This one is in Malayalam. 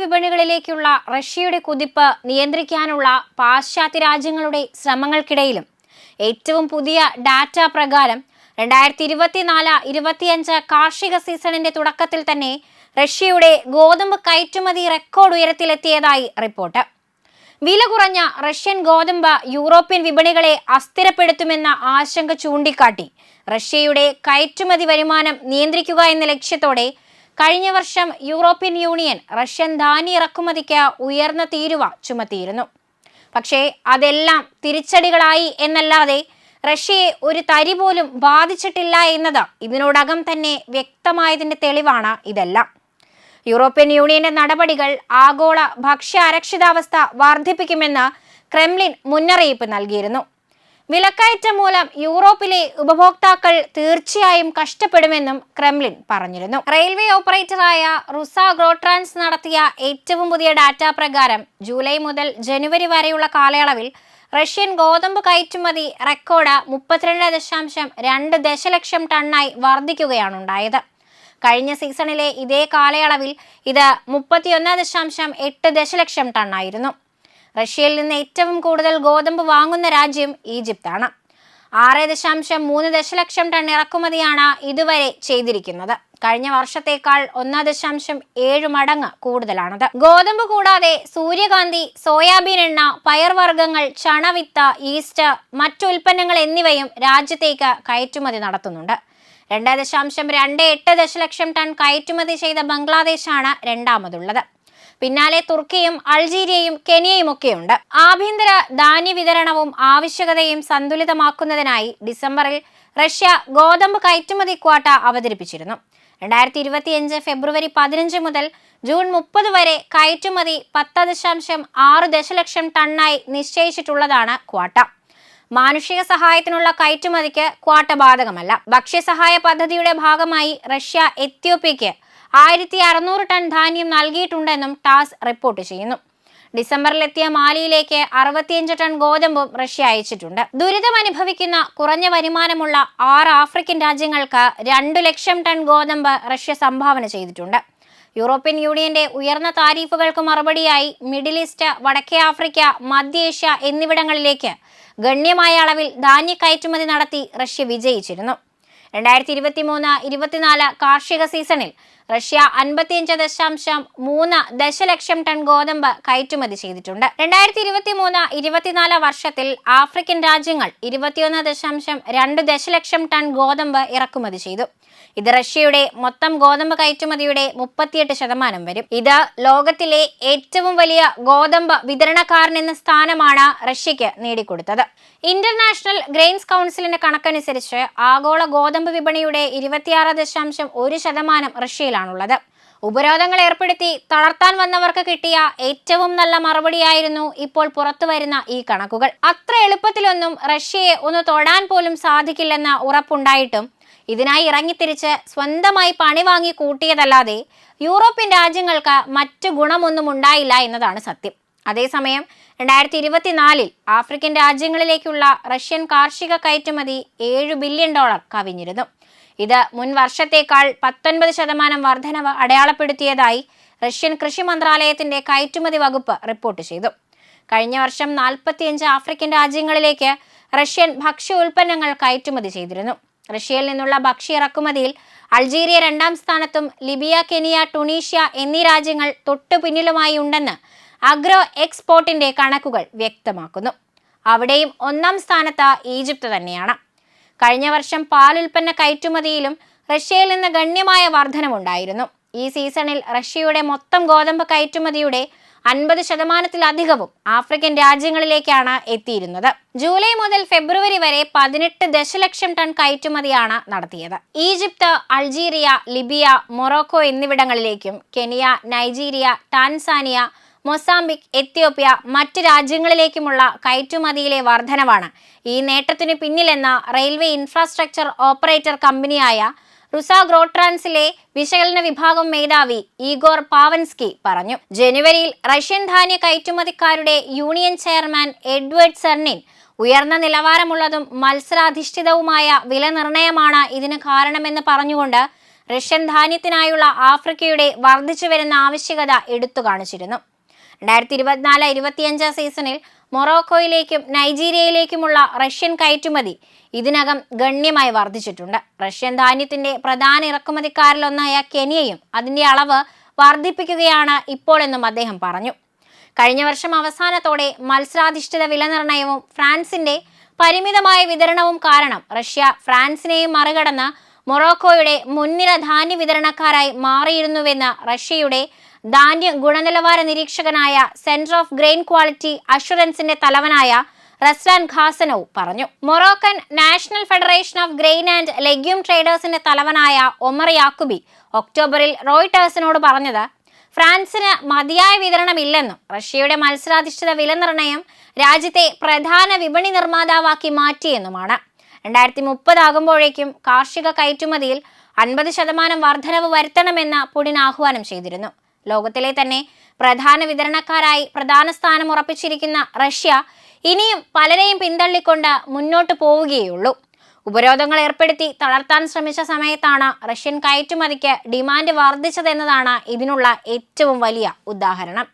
വിപണികളിലേക്കുള്ള റഷ്യയുടെ കുതിപ്പ് നിയന്ത്രിക്കാനുള്ള പാശ്ചാത്യ രാജ്യങ്ങളുടെ ശ്രമങ്ങൾക്കിടയിലും ഏറ്റവും പുതിയ ഡാറ്റ പ്രകാരം രണ്ടായിരത്തി ഇരുപത്തിനാല് ഇരുപത്തിയഞ്ച് കാർഷിക സീസണിന്റെ തുടക്കത്തിൽ തന്നെ റഷ്യയുടെ ഗോതമ്പ് കയറ്റുമതി റെക്കോർഡ് ഉയരത്തിലെത്തിയതായി റിപ്പോർട്ട്. വില കുറഞ്ഞ റഷ്യൻ ഗോതമ്പ് യൂറോപ്യൻ വിപണികളെ അസ്ഥിരപ്പെടുത്തുമെന്ന ആശങ്ക ചൂണ്ടിക്കാട്ടി റഷ്യയുടെ കയറ്റുമതി വരുമാനം നിയന്ത്രിക്കുക എന്ന ലക്ഷ്യത്തോടെ കഴിഞ്ഞ വർഷം യൂറോപ്യൻ യൂണിയൻ റഷ്യൻ ധാന്യ ഇറക്കുമതിക്ക് ഉയർന്ന തീരുവ ചുമത്തിയിരുന്നു. പക്ഷേ അതെല്ലാം തിരിച്ചടികളായി എന്നല്ലാതെ റഷ്യയെ ഒരു തരി പോലും ബാധിച്ചിട്ടില്ല എന്നത് ഇതിനോടകം തന്നെ വ്യക്തമായതിന്റെ തെളിവാണ് ഇതെല്ലാം. യൂറോപ്യൻ യൂണിയന്റെ നടപടികൾ ആഗോള ഭക്ഷ്യ അരക്ഷിതാവസ്ഥ വർദ്ധിപ്പിക്കുമെന്ന് ക്രെംലിൻ മുന്നറിയിപ്പ് നൽകിയിരുന്നു. വിലക്കയറ്റം മൂലം യൂറോപ്പിലെ ഉപഭോക്താക്കൾ തീർച്ചയായും കഷ്ടപ്പെടുമെന്നും ക്രെംലിൻ പറഞ്ഞിരുന്നു. റെയിൽവേ ഓപ്പറേറ്ററായ റുസ ഗ്രോട്രാൻസ് നടത്തിയ ഏറ്റവും പുതിയ ഡാറ്റ പ്രകാരം ജൂലൈ മുതൽ ജനുവരി വരെയുള്ള കാലയളവിൽ റഷ്യൻ ഗോതമ്പ് കയറ്റുമതി റെക്കോർഡ് മുപ്പത്തിരണ്ട് ദശാംശം രണ്ട് ദശലക്ഷം ടണ്ണായി വർദ്ധിക്കുകയാണുണ്ടായത് കഴിഞ്ഞ സീസണിലെ ഇതേ കാലയളവിൽ ഇത് മുപ്പത്തിയൊന്ന് ദശാംശം എട്ട് ദശലക്ഷം ടണ്ണായിരുന്നു. റഷ്യയിൽ നിന്ന് ഏറ്റവും കൂടുതൽ ഗോതമ്പ് വാങ്ങുന്ന രാജ്യം ഈജിപ്താണ്. ആറ് ദശാംശം മൂന്ന് ദശലക്ഷം ടൺ ഇറക്കുമതിയാണ് ഇതുവരെ ചെയ്തിരിക്കുന്നത്. കഴിഞ്ഞ വർഷത്തേക്കാൾ ഒന്ന് ദശാംശം ഏഴ് മടങ്ങ് കൂടുതലാണത്. ഗോതമ്പ് കൂടാതെ സൂര്യകാന്തി സോയാബീൻ എണ്ണ പയർവർഗങ്ങൾ ചണവിത്ത് ഈസ്റ്റ് മറ്റു ഉൽപ്പന്നങ്ങൾ എന്നിവയും രാജ്യത്തേക്ക് കയറ്റുമതി നടത്തുന്നുണ്ട്. രണ്ട് ദശാംശം രണ്ട് എട്ട് ദശലക്ഷം ടൺ കയറ്റുമതി ചെയ്ത ബംഗ്ലാദേശാണ് രണ്ടാമതുള്ളത്. പിന്നാലെ തുർക്കിയും അൾജീരിയയും കെനിയയും ഒക്കെയുണ്ട്. ആഭ്യന്തര ധാന്യ വിതരണവും ആവശ്യകതയും സന്തുലിതമാക്കുന്നതിനായി ഡിസംബറിൽ റഷ്യ ഗോതമ്പ് കയറ്റുമതി ക്വാട്ട അവതരിപ്പിച്ചിരുന്നു. രണ്ടായിരത്തി ഇരുപത്തിയഞ്ച് ഫെബ്രുവരി പതിനഞ്ച് മുതൽ ജൂൺ മുപ്പത് വരെ കയറ്റുമതി പത്ത് ദശാംശം ആറ് ദശലക്ഷം ടണ്ണായി നിശ്ചയിച്ചിട്ടുള്ളതാണ് ക്വാട്ട. മാനുഷിക സഹായത്തിനുള്ള കയറ്റുമതിക്ക് ക്വാട്ട ബാധകമല്ല. ഭക്ഷ്യസഹായ പദ്ധതിയുടെ ഭാഗമായി റഷ്യ എത്യോപ്യയ്ക്ക് ആയിരത്തി അറുന്നൂറ് ടൺ ധാന്യം നൽകിയിട്ടുണ്ടെന്നും ടാസ് റിപ്പോർട്ട് ചെയ്യുന്നു. ഡിസംബറിലെത്തിയ മാലിയിലേക്ക് അറുപത്തിയഞ്ച് ടൺ ഗോതമ്പും റഷ്യ അയച്ചിട്ടുണ്ട്. ദുരിതമനുഭവിക്കുന്ന കുറഞ്ഞ വരുമാനമുള്ള ആറ് ആഫ്രിക്കൻ രാജ്യങ്ങൾക്ക് രണ്ടു ലക്ഷം ടൺ ഗോതമ്പ് റഷ്യ സംഭാവന ചെയ്തിട്ടുണ്ട്. യൂറോപ്യൻ യൂണിയന്റെ ഉയർന്ന താരീഫുകൾക്ക് മറുപടിയായി മിഡിൽ ഈസ്റ്റ് വടക്കേ ആഫ്രിക്ക മധ്യേഷ്യ എന്നിവിടങ്ങളിലേക്ക് ഗണ്യമായ അളവിൽ ധാന്യ കയറ്റുമതി നടത്തി റഷ്യ വിജയിച്ചിരുന്നു. രണ്ടായിരത്തി ഇരുപത്തി മൂന്ന് ഇരുപത്തിനാല് കാർഷിക സീസണിൽ റഷ്യ അൻപത്തിയഞ്ച് ദശാംശം മൂന്ന് ദശലക്ഷം ടൺ ഗോതമ്പ് കയറ്റുമതി ചെയ്തിട്ടുണ്ട്. രണ്ടായിരത്തി ഇരുപത്തി മൂന്ന് ഇരുപത്തിനാല് വർഷത്തിൽ ആഫ്രിക്കൻ രാജ്യങ്ങൾ ഇരുപത്തിയൊന്ന് ദശാംശം രണ്ട് ദശലക്ഷം ടൺ ഗോതമ്പ് ഇറക്കുമതി ചെയ്തു. ഇത് റഷ്യയുടെ മൊത്തം ഗോതമ്പ് കയറ്റുമതിയുടെ മുപ്പത്തിയെട്ട് ശതമാനം വരും. ഇത് ലോകത്തിലെ ഏറ്റവും വലിയ ഗോതമ്പ് വിതരണക്കാരൻ എന്ന സ്ഥാനമാണ് റഷ്യക്ക് നേടിക്കൊടുത്തത്. ഇന്റർനാഷണൽ ഗ്രെയിൻസ് കൗൺസിലിന്റെ കണക്കനുസരിച്ച് ആഗോള ഗോതമ്പ് വിപണിയുടെ ഇരുപത്തിയാറ് ദശാംശം ഒരു ശതമാനം റഷ്യയിലാണുള്ളത്. ഉപരോധങ്ങൾ ഏർപ്പെടുത്തി തളർത്താൻ വന്നവർക്ക് കിട്ടിയ ഏറ്റവും നല്ല മറുപടിയായിരുന്നു ഇപ്പോൾ പുറത്തു വരുന്ന ഈ കണക്കുകൾ. അത്ര എളുപ്പത്തിലൊന്നും റഷ്യയെ ഒന്ന് തൊടാൻ പോലും സാധിക്കില്ലെന്ന ഉറപ്പുണ്ടായിട്ടും ഇതിനായി ഇറങ്ങിത്തിരിച്ച് സ്വന്തമായി പണി വാങ്ങി കൂട്ടിയതല്ലാതെ യൂറോപ്യൻ രാജ്യങ്ങൾക്ക് മറ്റു ഗുണമൊന്നും ഉണ്ടായില്ല എന്നതാണ് സത്യം. അതേസമയം രണ്ടായിരത്തി ഇരുപത്തിനാലിൽ ആഫ്രിക്കൻ രാജ്യങ്ങളിലേക്കുള്ള റഷ്യൻ കാർഷിക കയറ്റുമതി ഏഴ് ബില്യൺ ഡോളർ കവിഞ്ഞിരുന്നു. ഇത് മുൻ വർഷത്തേക്കാൾ പത്തൊൻപത് ശതമാനം വർധനവ് അടയാളപ്പെടുത്തിയതായി റഷ്യൻ കൃഷി മന്ത്രാലയത്തിന്റെ കയറ്റുമതി വകുപ്പ് റിപ്പോർട്ട് ചെയ്തു. കഴിഞ്ഞ വർഷം നാൽപ്പത്തിയഞ്ച് ആഫ്രിക്കൻ രാജ്യങ്ങളിലേക്ക് റഷ്യൻ ഭക്ഷ്യ ഉൽപ്പന്നങ്ങൾ കയറ്റുമതി ചെയ്തിരുന്നു. റഷ്യയിൽ നിന്നുള്ള ഭക്ഷ്യ ഇറക്കുമതിയിൽ അൾജീരിയ രണ്ടാം സ്ഥാനത്തും ലിബിയ കെനിയ ടുണീഷ്യ എന്നീ രാജ്യങ്ങൾ തൊട്ടു പിന്നിലുമായി ഉണ്ടെന്ന് അഗ്രോ എക്സ്പോർട്ടിന്റെ കണക്കുകൾ വ്യക്തമാക്കുന്നു. അവിടെയും ഒന്നാം സ്ഥാനത്ത് ഈജിപ്ത് തന്നെയാണ്. കഴിഞ്ഞ വർഷം പാലുൽപ്പന്ന കയറ്റുമതിയിലും റഷ്യയിൽ നിന്ന് ഗണ്യമായ വർധനമുണ്ടായിരുന്നു. ഈ സീസണിൽ റഷ്യയുടെ മൊത്തം ഗോതമ്പ് കയറ്റുമതിയുടെ അൻപത് ശതമാനത്തിലധികവും ആഫ്രിക്കൻ രാജ്യങ്ങളിലേക്കാണ് എത്തിയിരുന്നത്. ജൂലൈ മുതൽ ഫെബ്രുവരി വരെ പതിനെട്ട് ദശലക്ഷം ടൺ കയറ്റുമതിയാണ് നടത്തിയത്. Egypt Algeria Libya Morocco എന്നിവിടങ്ങളിലേക്കും Kenya Nigeria Tanzania Mozambique Ethiopia മറ്റ് രാജ്യങ്ങളിലേക്കുമുള്ള കയറ്റുമതിയിലെ വർധനവാണ്. ഈ നേട്ടത്തിനു പിന്നിലെന്ന റെയിൽവേ ഇൻഫ്രാസ്ട്രക്ചർ ഓപ്പറേറ്റർ കമ്പനിയായ റുസാഗ്രോട്രാൻസിലെ വിശകലന വിഭാഗം മേധാവി ഈഗോർ പാവൻസ്കി പറഞ്ഞു. ജനുവരിയിൽ റഷ്യൻ ധാന്യ കയറ്റുമതിക്കാരുടെ യൂണിയൻ ചെയർമാൻ എഡ്വേർഡ് സെർണിൻ ഉയർന്ന നിലവാരമുള്ളതും മത്സരാധിഷ്ഠിതവുമായ വില നിർണയമാണ് ഇതിന് കാരണമെന്ന് പറഞ്ഞുകൊണ്ട് റഷ്യൻ ധാന്യത്തിനായുള്ള ആഫ്രിക്കയുടെ വർദ്ധിച്ചു വരുന്ന ആവശ്യകത എടുത്തു കാണിച്ചിരുന്നു രണ്ടായിരത്തി ഇരുപത്തിനാല് ഇരുപത്തിയഞ്ച് സീസണിൽ മൊറോക്കോയിലേക്കും നൈജീരിയയിലേക്കുമുള്ള റഷ്യൻ കയറ്റുമതി ഇതിനകം ഗണ്യമായി വർദ്ധിച്ചിട്ടുണ്ട്. റഷ്യൻ ധാന്യത്തിന്റെ പ്രധാന ഇറക്കുമതിക്കാരിലൊന്നായ കെനിയയും അതിന്റെ അളവ് വർദ്ധിപ്പിക്കുകയാണ് ഇപ്പോൾ എന്നും അദ്ദേഹം പറഞ്ഞു. കഴിഞ്ഞ വർഷം അവസാനത്തോടെ മത്സരാധിഷ്ഠിത വിലനിർണയവും ഫ്രാൻസിന്റെ പരിമിതമായ വിതരണവും കാരണം റഷ്യ ഫ്രാൻസിനെയും മറികടന്ന് മൊറോക്കോയുടെ മുൻനിര ധാന്യ വിതരണക്കാരായി മാറിയിരുന്നുവെന്ന് റഷ്യയുടെ ധാന്യ ഗുണനിലവാര നിരീക്ഷകനായ സെന്റർ ഓഫ് ഗ്രെയിൻ ക്വാളിറ്റി അഷുറൻസിന്റെ തലവനായ റസ്ലാൻ ഖാസനോ പറഞ്ഞു. Moroccan national federation of grain and legume ട്രേഡേഴ്സിന്റെ തലവനായ ഒമർ യാക്കുബി ഒക്ടോബറിൽ റോയിട്ടേഴ്സിനോട് പറഞ്ഞത് ഫ്രാൻസിന് മതിയായ വിതരണമില്ലെന്നും റഷ്യയുടെ മത്സരാധിഷ്ഠിത വില നിർണയം രാജ്യത്തെ പ്രധാന വിപണി നിർമ്മാതാവാക്കി മാറ്റിയെന്നുമാണ്. രണ്ടായിരത്തി മുപ്പതാകുമ്പോഴേക്കും കാർഷിക കയറ്റുമതിയിൽ അൻപത് ശതമാനം വർധനവ് വരുത്തണമെന്ന് പുടിൻ ആഹ്വാനം ചെയ്തിരുന്നു. ലോകത്തിലെ തന്നെ പ്രധാന വിതരണക്കാരായി പ്രധാന സ്ഥാനം ഉറപ്പിച്ചിരിക്കുന്ന റഷ്യ ഇനിയും പലരെയും പിന്തള്ളിക്കൊണ്ട് മുന്നോട്ട് പോവുകയുള്ളൂ ഉപരോധങ്ങൾ ഏർപ്പെടുത്തി തളർത്താൻ ശ്രമിച്ച സമയത്താണ് റഷ്യൻ കയറ്റുമതിക്ക് ഡിമാൻഡ് വർദ്ധിച്ചതെന്നതാണ് ഇതിനുള്ള ഏറ്റവും വലിയ ഉദാഹരണം.